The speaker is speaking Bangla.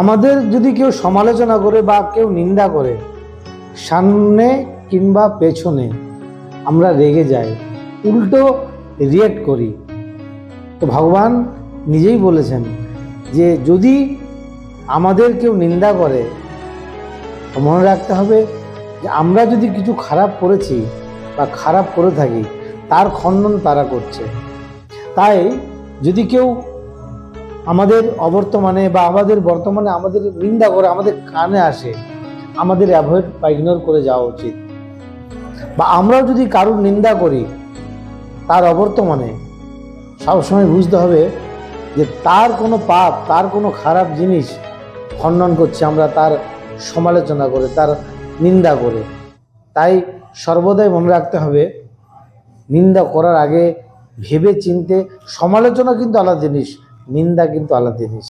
আমাদের যদি কেউ সমালোচনা করে বা কেউ নিন্দা করে, সামনে কিংবা পেছনে আমরা রেগে যাই, উল্টো রিয়েক্ট করি। তো ভগবান নিজেই বলেছেন যে যদি আমাদের কেউ নিন্দা করে মনে রাখতে হবে যে আমরা যদি কিছু খারাপ করেছি বা খারাপ করে থাকি, তার খণ্ডন তারা করছে। তাই যদি কেউ আমাদের অবর্তমানে বা আমাদের বর্তমানে আমাদের নিন্দা করে আমাদের কানে আসে, আমাদের অ্যাভয়েড বা ইগনোর করে যাওয়া উচিত। বা আমরাও যদি কারুর নিন্দা করি, তার অবর্তমানে সবসময় বুঝতে হবে যে তার কোনো পাপ, তার কোনো খারাপ জিনিস খণ্ডন করছে আমরা, তার সমালোচনা করে, তার নিন্দা করে। তাই সর্বদাই মনে রাখতে হবে, নিন্দা করার আগে ভেবে চিনতে সমালোচনা কিন্তু আলাদা জিনিস। নিন্দা কিন্তু আলাদা জিনিস